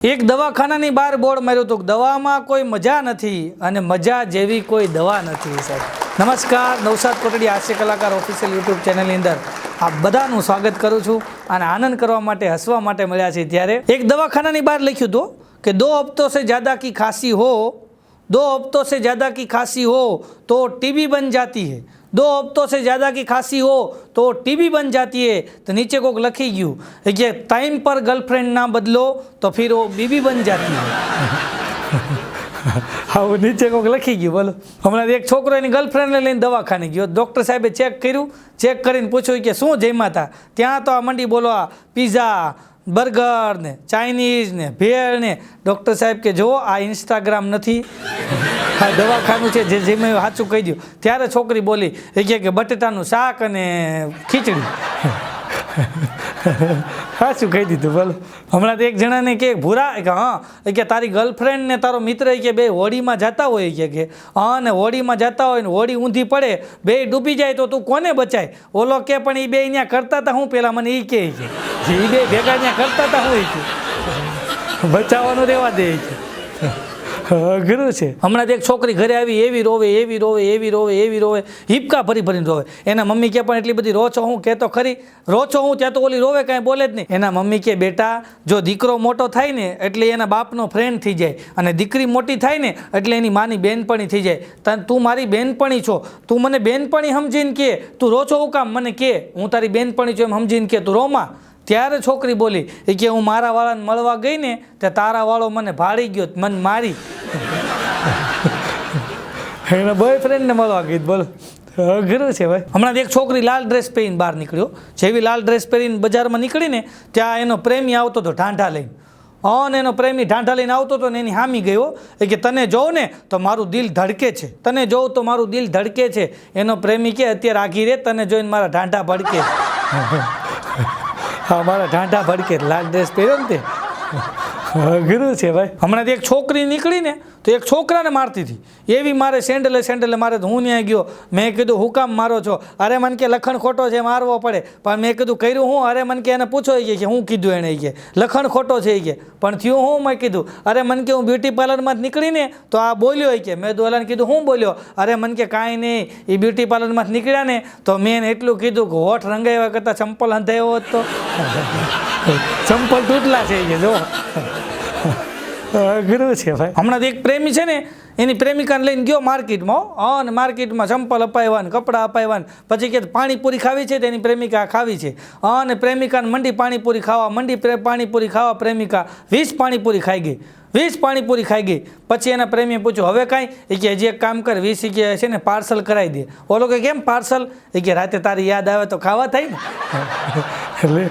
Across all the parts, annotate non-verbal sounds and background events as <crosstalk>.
એક દવાખાનાની બહાર બોર્ડ માર્યું હતું દવામાં કોઈ મજા નથી અને મજા જેવી કોઈ દવા નથી, સાહેબ. નમસ્કાર, નવસાદ કોટડી હાસ્ય કલાકાર ઓફિશિયલ યુટ્યુબ ચેનલની અંદર આ બધાનું સ્વાગત કરું છું અને આનંદ કરવા માટે, હસવા માટે મળ્યા છે ત્યારે. એક દવાખાનાની બહાર લખ્યું હતું કે દો હપ્તો સે જ્યાદા કી ખાંસી હો, દો હપ્તો સે જ્યાદા કી ખાંસી હો, તો ટીબી બન જાતી હૈ. दो हफ्तों से ज़्यादा की खांसी हो तो टीबी बन जाती है। तो नीचे कोक लखी गयू। कि टाइम पर गर्लफ्रेंड ना बदलो तो फिर वो बीबी बन जाती है। હા નીચે કોઈક લખી ગયું બોલો હમણાં એક છોકરો એની ગર્લફ્રેન્ડને લઈને દવાખાને ગયો ડૉક્ટર સાહેબે ચેક કર્યું ચેક કરીને પૂછ્યું કે શું જમ્યા હતા ત્યાં તો આ મંડી બોલો આ પીઝા બર્ગર ને ચાઇનીઝ ને ભેળ ને ડૉક્ટર સાહેબ કે જો આ ઇન્સ્ટાગ્રામ નથી. આ દવાખાનું છે, જે જે મેં સાચું કહી દઉં. ત્યારે છોકરી બોલી, એ કે બટેટાનું શાક અને ખીચડી. સાચું કહી દીધું, બોલો. હમણાં તો એક જણાને કે, ભૂરા કે, હા કે, તારી ગર્લફ્રેન્ડ ને તારો મિત્ર કે, બે હોડીમાં જતા હોય કે કે, હા, ને હોડીમાં જતા હોય ને હોડી ઊંધી પડે, બે ડૂબી જાય તો તું કોને બચાય? ઓલો કે, પણ એ બે અહીંયા કરતા હતા હું પેલા, મને એ કે છે એ બે ભેગા ત્યાં કરતા હતા હું એ કે. બચાવવાનું રહેવા દે કે. અઘરું છે. હમણાં એક છોકરી ઘરે આવી, એવી રોવે એવી રોવે એવી રોવે એવી રોવે, હિપકા ભરી ભરીને રોવે. એના મમ્મી કે પણ એટલી બધી રોચો હું કહેતો ખરી. રોચો હું ત્યાં તો ઓલી રોવે, કાંઈ બોલે જ નહીં. એના મમ્મી કે, બેટા, જો દીકરો મોટો થાય ને, એટલે એના બાપનો ફ્રેન્ડ થઈ જાય. અને દીકરી મોટી થાય ને, એટલે એની માની બેનપણી થઈ જાય. તું મારી બેનપણી છો. તું મને બેનપણી સમજીને કે, તું રોચો હું કામ મને કે. હું તારી બેનપણી છું એમ સમજીને કે, તું રોમાં. ત્યારે છોકરી બોલી એ કે હું મારા વાળાને મળવા ગઈ ને તે તારા વાળો મને ભાળી ગયો મને મારી. <laughs> એના બોયફ્રેન્ડને મળવા ગઈ બોલો. અઘરું છે ભાઈ. હમણાં એક છોકરી લાલ ડ્રેસ પહેરીને બહાર નીકળ્યો. જેવી લાલ ડ્રેસ પહેરીને બજારમાં નીકળીને ત્યાં એનો પ્રેમી આવતો હતો ઢાંઢા લઈને. અને એનો પ્રેમી ઢાંઢા લઈને આવતો હતો ને એની હામી ગયો. એ કે તને જોઉં ને તો મારું દિલ ધડકે છે. તને જોઉં તો મારું દિલ ધડકે છે. એનો પ્રેમી કે અત્યારે આઘી રે તને જોઈને મારા ઢાંઢા ભડકે <laughs> હા મારા ઢાંઢા ભડકે લાલ ડ્રેસ પહેર્યો ને તે? અઘરું છે ભાઈ. હમણાં એક છોકરી નીકળી ને તો એક છોકરાને મારતી હતી. એવી મારે સેન્ડલે સેન્ડલે મારે હું ત્યાં ગયો. મેં કીધું, હું કામ મારો છો? અરે મને કે, લખણ ખોટો છે, મારવો પડે. પણ મેં કીધું, કર્યું હું? અરે મને કે, એને પૂછો એ કે હું કીધું એણે કે. લખણ ખોટો છે એ કે. પણ થયું હું? મેં કીધું. અરે મને કે, હું બ્યુટી પાર્લરમાં જ નીકળીને તો આ બોલ્યો કે. મેં દોલાને કીધું, હું બોલ્યો? અરે મને કે, કાંઈ નહીં એ બ્યુટી પાર્લરમાં જ નીકળ્યા ને તો મેં એટલું કીધું કે હોઠ રંગાવ્યા કરતાં ચંપલ હંધાયો હોત તો. ચંપલ તૂટલા છે કે, જો. અઘરું છે ભાઈ. હમણાં એક પ્રેમી છે ને એની પ્રેમિકાને લઈને ગયો માર્કેટમાં અને માર્કેટમાં ચંપલ અપાવ્યા ને કપડાં અપાવ્યા પછી કે પાણીપુરી ખાવી છે? તેની પ્રેમિકા ખાવી છે. અને પ્રેમિકાને મંડી પાણીપુરી ખાવા મંડી પ્રે પાણીપુરી ખાવા પ્રેમિકા વીસ પાણીપુરી ખાઈ ગઈ. વીસ પાણીપુરી ખાઈ ગઈ. પછી એના પ્રેમીએ પૂછ્યું હવે કાંઈ? એ કે હજી એક કામ કર વીસ કે છે ને પાર્સલ કરાવી દે. ઓલો કે કેમ પાર્સલ? એ કે રાતે તારી યાદ આવે તો ખાવા થાય ને. એટલે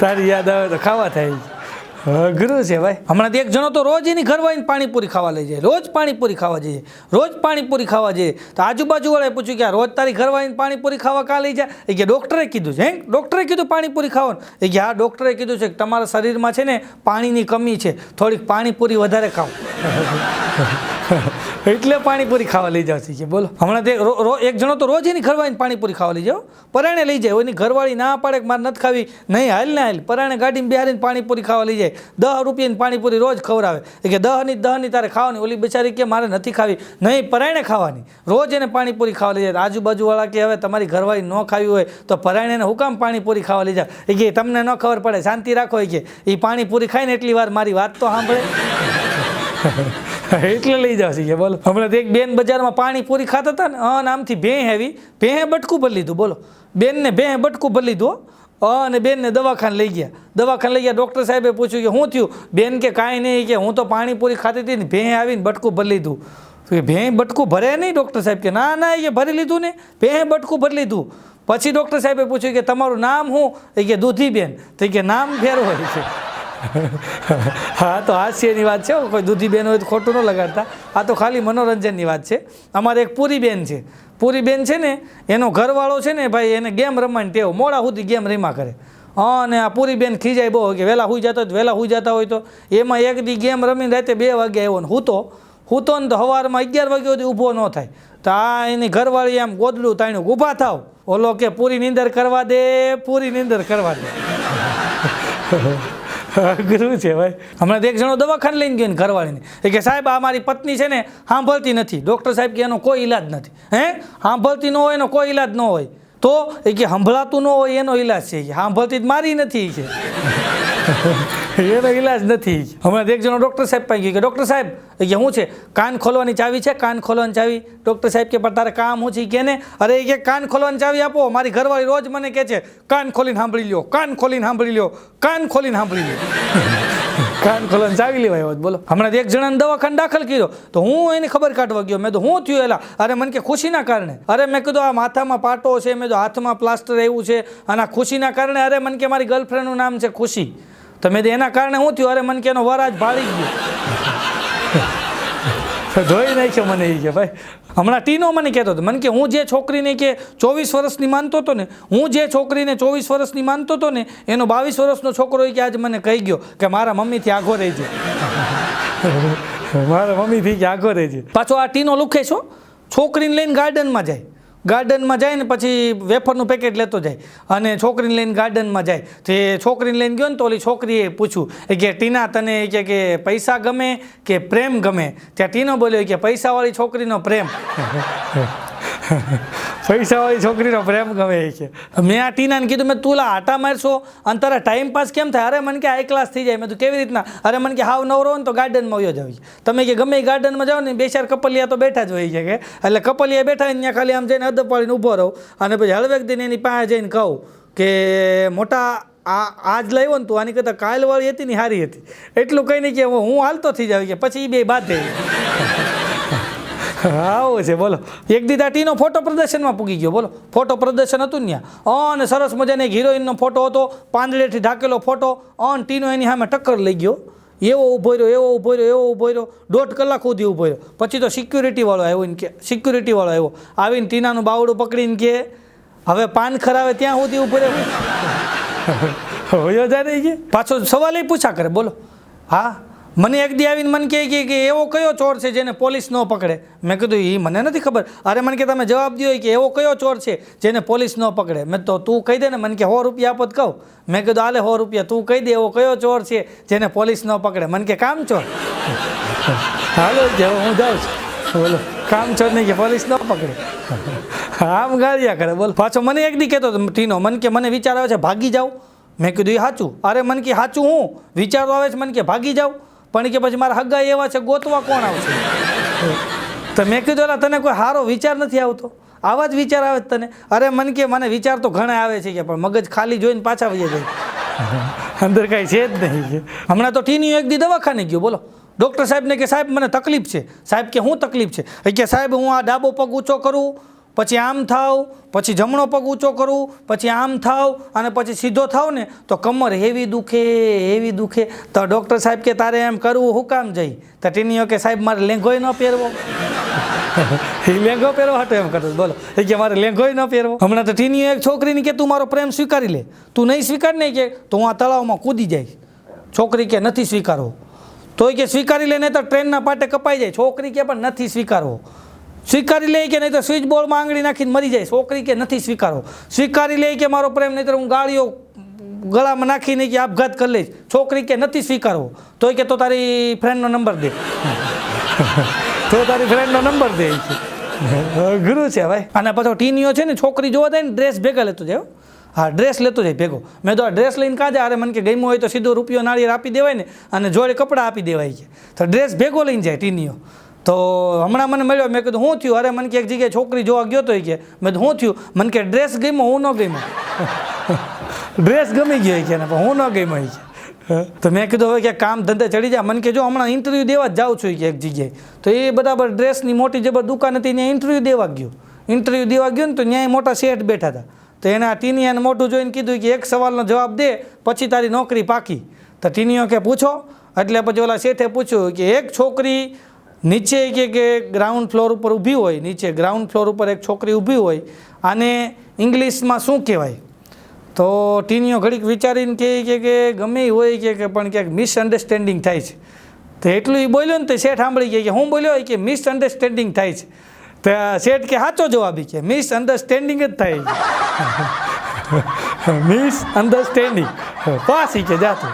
તારી યાદ આવે તો ખાવા થાય. અઘરું છે ભાઈ. હમણાં એક જણો તો રોજ એની ઘરવાળીને પાણીપુરી ખાવા લઈ જાય રોજ પાણીપુરી ખાવા જઈએ રોજ પાણીપુરી ખાવા જઈએ તો આજુબાજુવાળાએ પૂછ્યું કે આ રોજ તારી ઘરવાળીને પાણીપુરી ખાવા કાં લઈ જાય? એ કે ડૉક્ટરે કીધું છે હે? ડૉક્ટરે કીધું પાણીપુરી ખાવાનું. એ કે હા ડૉક્ટરે કીધું છે કે તમારા શરીરમાં છે ને પાણીની કમી છે. થોડીક પાણીપુરી વધારે ખાઓ. <laughs> એટલે પાણીપુરી ખાવા લઈ જાવ છે. બોલો. હમણાં તે એક જણો તો રોજ એની ઘરવાળીને પાણીપુરી ખાવા લઈ જાઓ પરાણે લઈ જાય. એની ઘરવાળી ના પાડે કે મારે નથી ખાવી. નહીં હાલ ના હાલ. પરાણે ગાડીમાં બિહારીને પાણીપુરી ખાવા લઈ જાય. દસ રૂપિયાની પાણીપુરી રોજ ખવડાવે. કે દહની દહની તારે ખાવાની. ઓલી બિચારી કે મારે નથી ખાવી. નહીં પરાયણે ખાવાની. રોજ એને પાણીપુરી ખાવા લઈ જાય. આજુબાજુવાળા કે હવે તમારી ઘરવાળી ન ખાવી હોય તો પરાણે એને હુકામ પાણીપુરી ખાવા લઈ જાય? એ કે તમને ન ખબર પડે શાંતિ રાખો. એ કે એ પાણીપુરી ખાઈને એટલી વાર મારી વાત તો સાંભળે. <laughs> એટલે લઈ છે કે બોલો. હમણાં એક બેન બજારમાં પાણી પૂરી ખાતા હતા ને હા નામથી ભેં હેવી ભેં બટકું ભરી લીધું. બોલો. બેનને ભેં બટકું ભરી લીધું અને બેનને દવાખાને લઈ ગયા. દવાખાને લઈ ગયા, ડૉક્ટર સાહેબે પૂછ્યું કે, શું થયું? બેન કે, કાંઈ નહીં, કે હું તો પાણીપુરી ખાતી હતી ને ભેં આવીને બટકું ભરી લીધું. તો કે ભેં બટકું ભરે નહીં? ડૉક્ટર સાહેબ કે, ના ના, એ ભરી લીધું ને. ભેં બટકું ભરી લીધું. પછી ડૉક્ટર સાહેબે પૂછ્યું કે, તમારું નામ શું? એ કે, દૂધીબેન. તો એ કે, નામ ફેર હોય છે. હા તો હાસ્યની વાત છે. કોઈ દૂધી બેન હોય તો ખોટું ન લગાડતા. આ તો ખાલી મનોરંજનની વાત છે. અમારે એક પૂરી બેન છે. પૂરી બેન છે ને, એનો ઘરવાળો છે ને ભાઈ, એને ગેમ રમવાની ટેવ. મોડા સુધી ગેમ રમ્યા કરે. અને આ પૂરી બેન ખીજાય બહુ કે વહેલા હુઈ જતા હોય વહેલા હુઈ જતા હોય તો એમાં એક દી ગેમ રમીને રાતે બે વાગે આવ્યો ને હૂતો. તો ને તો સવારમાં અગિયાર વાગ્યા સુધી ઊભો ન થાય. તો આ એની ઘરવાળી આમ ગોદડું તાણ્યું ઊભા થાવ. ઓલો કે, પૂરી નીંદર કરવા દે, પૂરી નીંદર કરવા દે. અઘરું છે ભાઈ. હમણાં એક જણો દવાખાને લઈને ગયો ને ઘરવાળીને. એ કે સાહેબ, આ મારી પત્ની છે ને, સાંભળતી નથી. ડૉક્ટર સાહેબ કે એનો કોઈ ઈલાજ નથી. હે? સાંભળતી ન હોય એનો કોઈ ઈલાજ ન હોય. તો એ કે સંભળાતું ન હોય એનો ઈલાજ છે સાંભળતી જ મારી નથી કે. <laughs> એનો ઈલાજ નથી હમણાં એક જણો ડૉક્ટર સાહેબ પાસે ગયો કે, ડૉક્ટર સાહેબ કે શું છે? કાન ખોલવાની ચાવી છે? કાન ખોલવાની ચાવી? ડૉક્ટર સાહેબ કે, પણ તારે કામ શું છે કે ને? અરે, એ કે કાન ખોલવાની ચાવી આપો. મારી ઘરવાળી રોજ મને કહે છે, કાન ખોલીને સાંભળી લ્યો, કાન ખોલીને સાંભળી લ્યો, કાન ખોલીને સાંભળી લ્યો. કાન ખોલવાની ચાવી લેવાય હોત, બોલો. હમણાં એક જણાને દવાખાને દાખલ કર્યો. તો હું એની ખબર કાઢવા ગયો. મેં તો હું થયું એલા? અરે મને કે ખુશીના કારણે. અરે મેં કીધું, આ માથામાં પાટો છે, મેં તો હાથમાં પ્લાસ્ટર એવું છે. અને ખુશીના કારણે, અરે મને કે મારી ગર્લફ્રેન્ડનું નામ છે ખુશી. તો મેં એના કારણે શું થયું? અરે મને કે એનો વરાજ ભાળી ગયો. ધોઈ નાખ્યો મને એ કે ભાઈ. હમણાં ટીનો મને કહેતો હતો. મને કે હું જે છોકરીને કે ચોવીસ વર્ષની માનતો હતો ને હું જે છોકરીને ચોવીસ વર્ષની માનતો હતો ને એનો બાવીસ વર્ષનો છોકરો કે આજે મને કહી ગયો કે મારા મમ્મીથી આગો રહેજે <laughs> મારા મમ્મીથી કે આગો રહેજે પાછો આ ટીનો લુખે છો? છોકરીને લઈને ગાર્ડનમાં જાય. ગાર્ડનમાં જાય ને પછી વેફરનું પેકેટ લેતો જાય અને છોકરીને લઈને ગાર્ડનમાં જાય. તો એ છોકરીને લઈને ગયો ને તો ઓલી છોકરીએ પૂછ્યું કે, ટીના, તને કે કે પૈસા ગમે કે પ્રેમ ગમે? ત્યાં ટીનો બોલ્યો કે, પૈસાવાળી છોકરીનો પ્રેમ. <laughs> પૈસાવાળી છોકરીનો પ્રેમ ગમે એ છે. મેં આ ટીનાને કીધું, મેં તું આટા મારશો અને તારા ટાઈમ પાસ કેમ થાય? અરે, મને કે હાઈ ક્લાસ થઈ જાય. મેં તું કેવી રીતના? અરે, મને કે હાવ નવરો હોય ને તો ગાર્ડનમાં વયો જાવ તમે કે ગમે એ ગાર્ડનમાં જાઓ ને, બે ચાર કપલિયા તો બેઠા જ હોય છે કે. એટલે કપલિયા બેઠા હોય ત્યાં ખાલી આમ જઈને અદબ પાડીને ઊભો રહું અને પછી હળવેક દિન એની પાસે જઈને કહું કે, મોટા, આ, આજ લાવ્યો ને તું, આની કરતાં કાલવાળી હતી ને સારી હતી. એટલું કંઈ નહીં કે હું હાલતો થઈ જાવ કે, પછી એ બે બાંધે. આવો છે બોલો. એક દીધા ટીનો ફોટો પ્રદર્શનમાં પૂગી ગયો બોલો. ફોટો પ્રદર્શન હતું ને ત્યાં. અને સરસ મજાની એક હિરોઈનનો ફોટો હતો પાંદડેથી ઢાકેલો ફોટો. અન ટીનો એની સામે ટક્કર લઈ ગયો. એવો ઊભો રહ્યો એવો ઊભો રહ્યો એવો ઊભો રહ્યો. દોઢ કલાક સુધી ઊભો રહ્યો. પછી તો સિક્યુરિટીવાળો આવ્યો ને કે સિક્યુરિટીવાળો આવ્યો. આવીને ટીનાનું બાવડું પકડીને કે હવે પાન ખરાવે ત્યાં સુધી ઊભો રહ્યો. <laughs> હોયો જાય કે. પાછો સવાલ એ પૂછા કરે બોલો. હા મને એક દી આવીને મને કહે કે એવો કયો ચોર છે જેને પોલીસ ન પકડે? મેં કીધું એ મને નથી ખબર. અરે મને કે, તમે જવાબ દો કે એવો કયો ચોર છે જેને પોલીસ ન પકડે? મેં તો, તું કહી દે ને, મને કે સો રૂપિયા આપો કહું. મેં કીધું, આલે સો રૂપિયા, તું કહી દે એવો કયો ચોર છે જેને પોલીસ ન પકડે? મને કે, કામ ચોર. હાલો હું જાઉં છું. બોલો, કામ ચોર નહીં કે પોલીસ ન પકડે. આમ ગાળિયા કરે, બોલ. પાછો મને એક દી કહેતો હતો, ટીનો, મને કે, મને વિચાર આવે છે, ભાગી જાઉં. મેં કીધું એ સાચું. અરે, મને કે, સાચું હું? વિચારો આવે છે, મને કે, ભાગી જાઉં. પણ કે પછી મારા હગા એવા છે ગોતવા કોણ આવશે? તો મેં કીધું "અલા, તને કોઈ સારો વિચાર નથી આવતો. આવા જ વિચાર આવે તને. અરે મને કે મને વિચાર તો ઘણા આવે છે કે પણ મગજ ખાલી જોઈને પાછા વહી જાય. અંદર કાંઈ છે જ નહીં હમણાં તો ટીની એક દી દવાખાને ગયો બોલો. ડૉક્ટર સાહેબને કે સાહેબ મને તકલીફ છે. સાહેબ કે શું તકલીફ છે? કે સાહેબ હું આ ડાબો પગ ઊંચો કરું. પછી આમ થાવ, પછી જમણો પગ ઊંચો કરું, પછી આમ થાવ અને પછી સીધો થાવ ને, તો કમર હેવી દુખે હેવી દુખે. તો ડૉક્ટર સાહેબ કે તારે એમ કરવું, હું કામ જઈ? તો ટીનીઓ કે સાહેબ, મારે લેંઘોય ન પહેરવો. એ લેંઘો પહેરવો હતો એમ કરતો બોલો. એ કે મારે લેંઘોય ન પહેરવો. હમણાં તો ટીનીઓ એક છોકરીની કે, તું મારો પ્રેમ સ્વીકારી લે. તું નહીં સ્વીકાર નહીં કે, તો હું આ તળાવમાં કૂદી જાય. છોકરી કે, નથી સ્વીકારવો. તોય કે, સ્વીકારી લે નહીં તો ટ્રેનના પાટે કપાઈ જાય. છોકરી કે, પણ નથી સ્વીકારવો. સ્વીકારી લે કે નહીં તો સ્વિચ બોર્ડમાં આંગળી નાખીને મરી જાય. છોકરી કે નથી સ્વીકારો. સ્વીકારી લે કે મારો પ્રેમ નહીં તો હું ગાળીઓ ગળામાં નાખીને કે આપઘાત કરી લઈશ. છોકરી કે નથી સ્વીકારવો તોય કે તો તારી ફ્રેન્ડનો નંબર દે. <laughs> તો તારી ફ્રેન્ડનો નંબર દે. છે અઘરું છે ભાઈ. અને પાછો ટીનીઓ છે ને છોકરી જોવા જાય ને ડ્રેસ ભેગા લેતો જાય હા. ડ્રેસ લેતો જાય ભેગો. મેં તો આ ડ્રેસ લઈને કાં જાય? અરે મને કે ગમ્યું હોય તો સીધો રૂપિયો નાળિયેર આપી દેવાય ને અને જોડે કપડાં આપી દેવાય છે. તો ડ્રેસ ભેગો લઈને જાય ટીનીઓ. તો હમણાં મને મળ્યો મેં કીધું શું થયું? અરે મને કે એક જગ્યાએ છોકરી જોવા ગયો તો કે મેં શું થયું? મને કે ડ્રેસ ગમ્યો હું ન ગમ્યો. <laughs> ડ્રેસ ગમી ગયો કે પણ હું ન ગમ્યો કે. તો મેં કીધું હવે કે કામ ધંધે ચડી જાય. મને કે જો હમણાં ઇન્ટરવ્યૂ દેવા જ જાઉં છું કે એક જગ્યાએ. તો એ બરાબર ડ્રેસની મોટી જબર દુકાન હતી ત્યાં ઇન્ટરવ્યૂ દેવા ગયો. ઇન્ટરવ્યૂ દેવા ગયો ને તો ત્યાં મોટા શેઠ બેઠા હતા. તો એને આ ટીનિયાને મોટું જોઈને કીધું કે એક સવાલનો જવાબ દે પછી તારી નોકરી પાકી. તો ટીનિયો કે પૂછો. એટલે પછી ઓલા શેઠે પૂછ્યું કે એક છોકરી નીચે કે કે ગ્રાઉન્ડ ફ્લોર ઉપર ઊભી હોય નીચે ગ્રાઉન્ડ ફ્લોર ઉપર એક છોકરી ઊભી હોય આને ઇંગ્લિશમાં શું કહેવાય? તો ટીનીઓ ઘડીક વિચારીને કહે કે કે ગમે હોય કે કે પણ ક્યાંક મિસઅન્ડરસ્ટેન્ડિંગ થાય છે. તો એટલું એ બોલ્યો ને તો શેઠ સાંભળી ગયા કે હું બોલ્યો કે મિસઅન્ડરસ્ટેન્ડિંગ થાય છે. તો શેઠ કે સાચો જવાબ કે મિસઅન્ડરસ્ટેન્ડિંગ જ થાય મિસઅન્ડરસ્ટેન્ડિંગ <laughs> પાસ કે જાતું.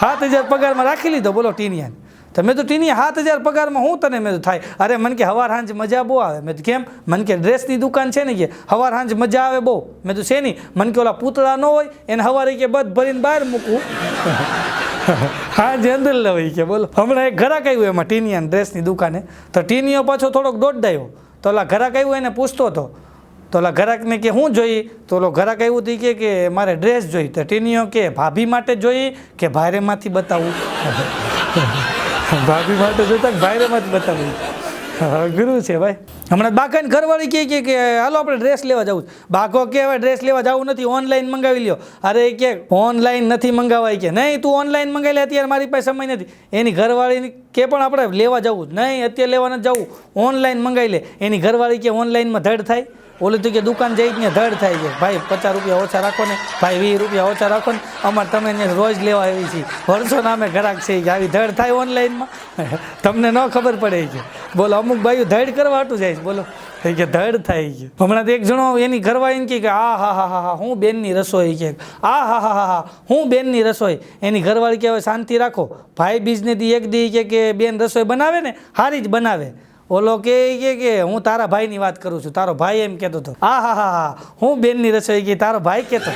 સાત હજાર પગારમાં રાખી લીધો બોલો ટીનિયાને. તો મેં તો ટીની સાત હજાર પગારમાં હું તને મેં થાય. અરે મને કે હવાર સાંજ મજા બહુ આવે. મેં કેમ? મને કે ડ્રેસની દુકાન છે ને કે હવાર સાંજ મજા આવે બહુ. મેં તો છે નહીં. મને કે ઓલા પૂતળા ન હોય, એને હવારે કે બધ ભરીને બહાર મૂકવું. હા જનરલ લવાઈ કે બોલો. હમણાં એક ઘરાક આવ્યું એમાં ટીનિયા ડ્રેસની દુકાને. તો ટીનીઓ પાછો થોડોક દોડાયો તો ઓલા ઘરાક આવ્યું એને પૂછતો હતો. તો ઓલા ઘરાકને કે હું જોઈ? તો ઓલો ઘરાક એવું થઈ કે કે મારે ડ્રેસ જોઈ. તો ટીનીઓ કે ભાભી માટે જોઈ કે ભારેમાંથી બતાવું. <laughs> ભાભી માટે જોતા ભાઈ રમત બતાવું. ગુરુ છે ભાઈ. હમણાં બાકાની ઘરવાળી કહે કે કે, હાલો, આપણે ડ્રેસ લેવા જવું બાકો કે હવે ડ્રેસ લેવા જવું નથી ઓનલાઈન મંગાવી લ્યો. અરે કે ઓનલાઈન નથી મંગાવાય. કે, નહીં, તું ઓનલાઈન મંગાવી લે અત્યારે મારી પાસે સમય નથી. એની ઘરવાળીની કે પણ આપણે લેવા જવું નહીં, અત્યારે લેવા નથી જવું. ઓનલાઈન મંગાવી લે. એની ઘરવાળી કે ઓનલાઈનમાં ધડ થાય. ઓલી તો કે દુકાન જઈ ને ધડ થાય છે. ભાઈ, પચાસ રૂપિયા ઓછા રાખો ને ભાઈ, વીસ રૂપિયા ઓછા રાખો ને અમારે તમે ને રોજ લેવા આવી છીએ. વર્ષો નામે ઘરાક છે કે આવી ધડ થાય ઓનલાઈનમાં. <laughs> તમને ન ખબર પડે છે બોલો, અમુક ભાઈઓ ધડ કરવા હાટું જાય છે. બોલો કે ધડ થાય છે. હમણાં તો એક જણો એની ઘરવાળીને કે, આ હા હા હા હા, હું બેનની રસોઈ કે. આ હા હા હા હા, હું બેનની રસોઈ. એની ઘરવાળી કહેવાય, શાંતિ રાખો. ભાઈ બીજને દી એક દી કે બેન રસોઈ બનાવે ને સારી જ બનાવે. ઓલો કે કે કે હું તારા ભાઈની વાત કરું છું. તારો ભાઈ એમ કહેતો હતો. આ હા હા હા. હું બેનની રસોઈ ગઈ. તારો ભાઈ કહેતો.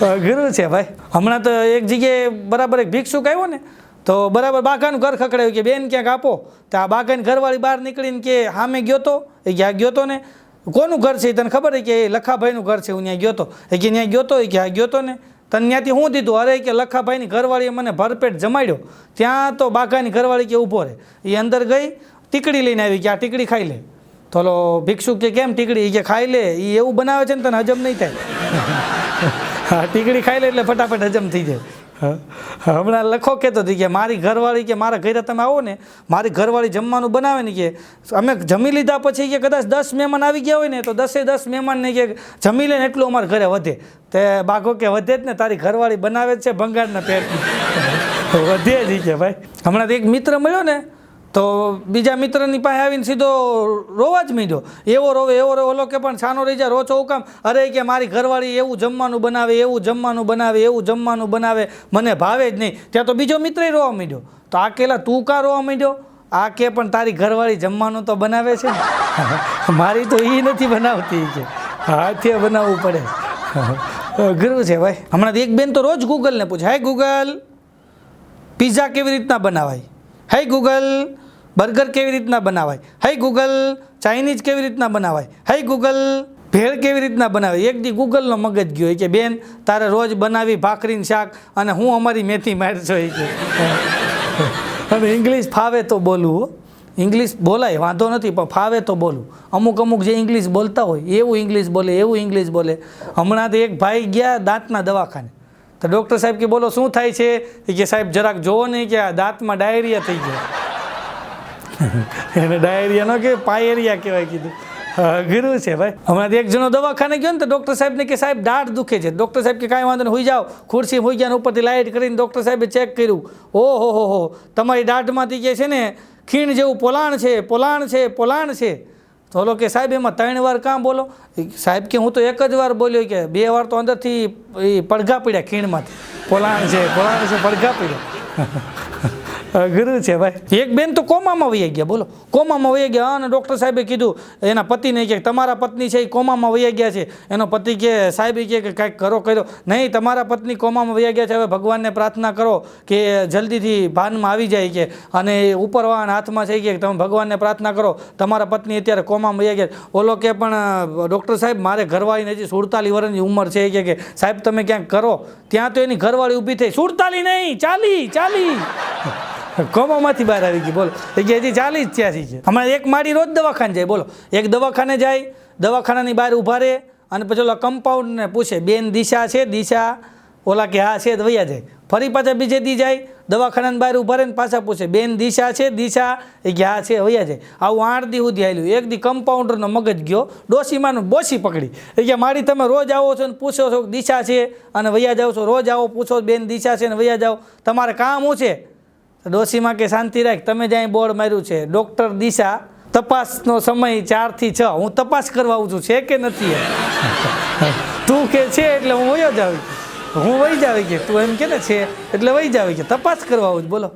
<laughs> અઘરું છે ભાઈ. હમણાં તો એક જગ્યાએ બરાબર એક ભિક્ષુક આવ્યો ને તો બરાબર બાકાનું ઘર ખખડાયું કે બેન ક્યાંક આપો. તો આ બાકાની ઘરવાળી બહાર નીકળીને કે સામે ગયો તો? એ ક્યાં ગયો તો ને. કોનું ઘર છે તને ખબર છે કે એ લખાભાઈનું ઘર છે? હું ત્યાં ગયો તો. એ કે ત્યાં ગયો તો? એ કે આ ગયો તો ને. તને ત્યાંથી શું દીધું? અરે કે લખાભાઈની ઘરવાળીએ મને ભરપેટ જમાડ્યો. ત્યાં તો બાકાની ઘરવાળી કે ઊભો રહે. એ અંદર ગઈ, ટીકડી લઈને આવી કે આ ટીકડી ખાઈ લે. તો ઓલો ભિક્ષુક કે કેમ ટીકડી? એ કે ખાઈ લે. એ એવું બનાવે છે ને તને હજમ નહીં થાય. <laughs> હા, ટીકડી ખાઈ લે એટલે ફટાફટ હજમ થઈ જાય. હમણાં લખો કહેતો હતી કે મારી ઘરવાળી કે મારા ઘરે તમે આવો ને, મારી ઘરવાળી જમવાનું બનાવે ને કે, અમે જમી લીધા પછી કે કદાચ દસ મહેમાન આવી ગયા હોય ને, તો દસે દસ મહેમાનને કે જમી લે ને એટલું અમારા ઘરે વધે. તે બાઘો કે વધે જ ને, તારી ઘરવાળી બનાવે જ છે ભંગારના પેટ. <laughs> વધે જ કે ભાઈ. હમણાં એક મિત્ર મળ્યો ને તો બીજા મિત્રની પાસે આવીને સીધો રોવા જ મીડ્યો. એવો રોવે એવો રોવે. ઓલો કે પણ છાનો રહી જાય રોચો કામ? અરે કે મારી ઘરવાળી એવું જમવાનું બનાવે, એવું જમવાનું બનાવે, એવું જમવાનું બનાવે. મને ભાવે જ નહીં. ત્યાં તો બીજો મિત્ર રોવા માંડ્યો. તો આ કેલા તું કા રોવા માંડ્યો? આ કે પણ તારી ઘરવાળી જમવાનું તો બનાવે છે <laughs> મારી તો એ નથી બનાવતી કે. હાથે બનાવવું પડે. <laughs> અઘરું છે ભાઈ. હમણાં એક બેન તો રોજ ગૂગલને પૂછે, હાય ગૂગલ પિઝા કેવી રીતના બનાવાય? હાય ગૂગલ બર્ગર કેવી રીતના બનાવાય? હાય ગૂગલ ચાઇનીઝ કેવી રીતના બનાવાય? હાય ગૂગલ ભેળ કેવી રીતના બનાવે એક દી ગૂગલનો મગજ ગયો. કે, બેન, તારે રોજ બનાવી ભાખરીને શાક અને હું અમારી મેથી મારશો. એ કે અને ઇંગ્લિશ ફાવે તો બોલવું ઇંગ્લિશ બોલાય, વાંધો નથી, પણ ફાવે તો બોલું. અમુક અમુક જે ઇંગ્લિશ બોલતા હોય, એવું ઇંગ્લિશ બોલે, એવું ઇંગ્લિશ બોલે. હમણાં તો એક ભાઈ ગયા દાંતના દવાખાને. તો ડૉક્ટર સાહેબ કે, બોલો, શું થાય છે? એ કે, સાહેબ, જરાક જોવો નહીં કે આ દાંતમાં ડાયરિયા થઈ ગયો. એને ડાયરિયા ન કે પાયરિયા કહેવાય કીધું. અઘરું છે ભાઈ. હમણાં એક જણો દવાખાને ગયો ને તો ડૉક્ટર સાહેબને કે સાહેબ દાઢ દુખે છે. ડૉક્ટર સાહેબ કે કાંઈ વાંધો નહીં, હોઈ જાઓ. ખુરશી હોઈ ગયા ઉપરથી લાઇટ કરીને ડૉક્ટર સાહેબે ચેક કર્યું. ઓ હો હો. હો તમારી દાઢમાંથી કે છે ને ખીણ જેવું પોલાણ છે પોલાણ છે પોલાણ છે. તો ઓલો કે સાહેબ, એમાં ત્રણ વાર કાં બોલો. સાહેબ કે હું તો એક જ વાર બોલ્યો કે બે વાર તો અંદરથી એ પડઘા પડ્યા ખીણમાંથી. પોલાણ છે પોલાણ છે, પડઘા પડ્યા. અઘરું છે ભાઈ. એક બેન તો કોમામાં વહી ગયા, બોલો. કોમામાં વહી ગયા, અને ડૉક્ટર સાહેબે કીધું, એના પતિને કે તમારા પત્ની છે એ કોમામાં વહી ગયા છે. એનો પતિ કે, સાહેબ કે કાંઈક કરો, કર્યો. નહીં, તમારા પત્ની કોમામાં વહી ગયા છે. હવે ભગવાનને પ્રાર્થના કરો કે જલ્દીથી ભાનમાં આવી જાય કે, અને ઉપરવાન હાથમાં છે કે, તમે ભગવાનને પ્રાર્થના કરો, તમારા પત્ની અત્યારે કોમામાં વહી ગયા ઓલો કે પણ ડૉક્ટર સાહેબ, મારે ઘરવાળીને હજી સુડતાલીસ વર્ષની ઉંમર છે કે સાહેબ, તમે ક્યાંક કરો. ત્યાં તો એની ઘરવાળી ઊભી થઈ સુડતાલી નહીં ચાલી ચાલી <laughs> કોમામાંથી બહાર આવી ગઈ, બોલો. એ કે હજી ચાલી જ ત્યાંથી છે હમણાં એક માળી રોજ દવાખાને જાય, બોલો. એક દવાખાને જાય, દવાખાનાની બહાર ઊભા રહે અને પછી ઓલા કમ્પાઉન્ડને પૂછે, બેન દિશા છે, દિશા? ઓલા કે, હા, છે. વૈયા જાય. ફરી પાછા બીજે દી જાય, દવાખાનાની બહાર ઊભા રહે ને પાછા પૂછે, બેન દિશા છે, દિશા? એ કે, હા, છે. વૈયા જાય. આવું આઠ દી સુધી આવેલું એક દી કમ્પાઉન્ડરનો મગજ ગયો ડોસીમાનું બોસી પકડી. એ કે, મારી તમે રોજ આવો છો ને પૂછો છો દિશા છે? અને વૈયા જાઓ છો, રોજ આવો, પૂછો બેન દિશા છે ને વૈયા જાઓ. તમારે કામ શું છે? ડોશીમાં કે શાંતિ રાખ તમે જ્યાં બોર્ડ માર્યું છે ડૉક્ટર દિશા તપાસનો સમય ચારથી છ. હું તપાસ કરવા આવું છું છે કે નથી <laughs> તું કે છે એટલે હું વયો જ આવી હું વહી જાવ કે તું એમ કે ને છે એટલે વહી જાવ કે તપાસ કરવા આવું છું, બોલો.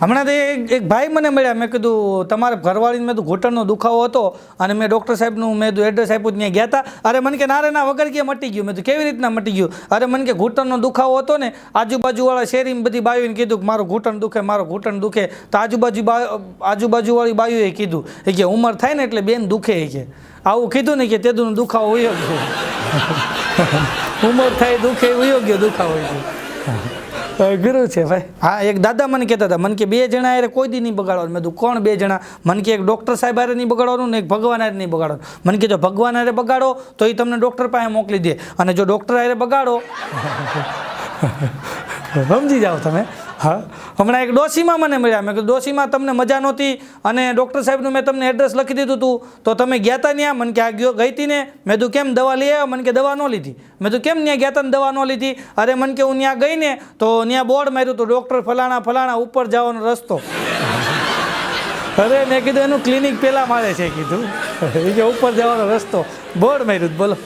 હમણાં તો એક એક ભાઈ મને મળ્યા. મેં કીધું તમારે ઘરવાળીને મેં ઘૂંટણનો દુખાવો હતો અને મેં ડૉક્ટર સાહેબનું મેં કીધું એડ્રેસ આપ્યું ત્યાં ગયા હતા અરે મને કે ના રે ના વગર કે મટી ગયું? મેં તો કેવી રીતના મટી ગયું? અરે મને કે ઘૂંટણનો દુખાવો હતો ને આજુબાજુવાળા શેરીમાં બધી બાયુને કીધું કે મારું ઘૂંટણ દુખે મારું ઘૂંટણ દુખે. તો આજુબાજુ આજુબાજુવાળી બાયુએ કીધું એ કે ઉંમર થાય ને એટલે બેન દુખે એ કે. આવું કીધું ને કે તેદુનો દુખાવો હોય <laughs> ઉંમર થાય દુખે ઉયો ગયો દુખાવો હોય ગુરુ છે ભાઈ. હા એક દાદા મને કહેતા હતા મને કે બે જણા અરે કોઈ દી નહીં બગાડવાનું. મેં કીધું કોણ બે જણા? મને કે એક ડૉક્ટર સાહેબ હારે નહીં બગાડવાનું ને એક ભગવાન અરે નહીં બગાડવાનું. મને કે જો ભગવાન હારે બગાડો તો એ તમને ડૉક્ટર પાસે મોકલી દે. અને જો ડૉક્ટર અરે બગાડો <laughs> સમજી જાઓ તમે. હા? હમણાં એક ડોશીમાં મને મળ્યા. મેં કીધું, ડોશીમાં તમને મજા નહોતી અને ડૉક્ટર સાહેબનું મેં તમને એડ્રેસ લખી દીધું હતું તો તમે ગયા હતા ત્યાં મને કે, આ ગયો, ગઈ હતી ને? મેં તું કેમ દવા લઈ આવ્યો? મને કે, દવા ન લીધી. મેં તું કેમ ત્યાં ગયા હતા દવા ન લીધી? અરે, મને કે, હું ત્યાં ગઈ ને, તો ત્યાં બોર્ડ માર્યું હતું ડૉક્ટર ફલાણા ફલાણા ઉપર જવાનો રસ્તો. અરે, મેં કીધું, એનું ક્લિનિક પહેલાં મારે છે, કીધું. એ ઉપર જવાનો રસ્તો. બોર્ડ માર્યું બોલો.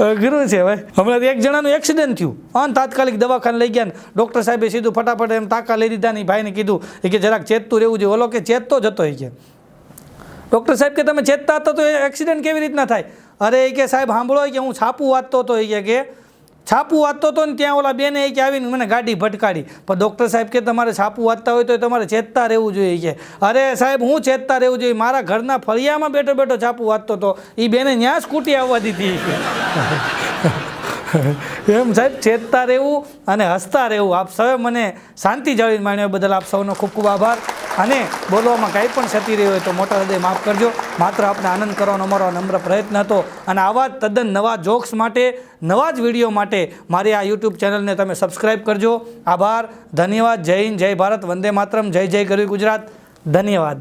અઘરું છે ભાઈ હમણાં એક જણાનું એક્સિડન્ટ થયું. અને તાત્કાલિક દવાખાને લઈ ગયા ડૉક્ટર સાહેબે સીધું ફટાફટ એમ તાકા લઈ દીધા ને ભાઈને કીધું કે જરાક ચેતતું રહેવું જોઈએ. ઓલો કે ચેતતો જતો એ કે. ડૉક્ટર સાહેબ કે તમે ચેતતા હતા તો એક્સિડન્ટ કેવી રીતના થાય? અરે એ કે સાહેબ સાંભળો કે હું છાપું વાંચતો હતો એ કે છાપું વાંચતો હતો ને ત્યાં ઓલા બેને કે આવીને મને ગાડી ભટકાડી. પણ ડૉક્ટર સાહેબ કે તમારે છાપું વાંચતા હોય તો તમારે ચેતતા રહેવું જોઈએ કે. અરે સાહેબ, હું ચેતતા રહેવું જોઈએ? મારા ઘરના ફળિયામાં બેઠો બેઠો છાપું વાંચતો હતો. એ બેને ત્યાં સ્કૂટી આવવા દીધી. એમ સાહેબ, ચેતતા રહેવું અને હસતા રહેવું. આપ સૌએ મને શાંતિ જાળવીને માણ્યો બદલ આપ સૌનો ખૂબ ખૂબ આભાર. અને બોલવામાં કાંઈ પણ ક્ષતિ રહી હોય તો મોટા હૃદય માફ કરજો. માત્ર આપને આનંદ કરવાનો અમારો નમ્ર પ્રયત્ન હતો. અને આવા તદ્દન નવા જોક્સ માટે, નવા જ વીડિયો માટે મારી આ યુટ્યુબ ચેનલને તમે સબસ્ક્રાઈબ કરજો. આભાર, ધન્યવાદ, જય હિન્દ, જય ભારત, વંદે માતરમ, જય જય ગરવી ગુજરાત. ધન્યવાદ.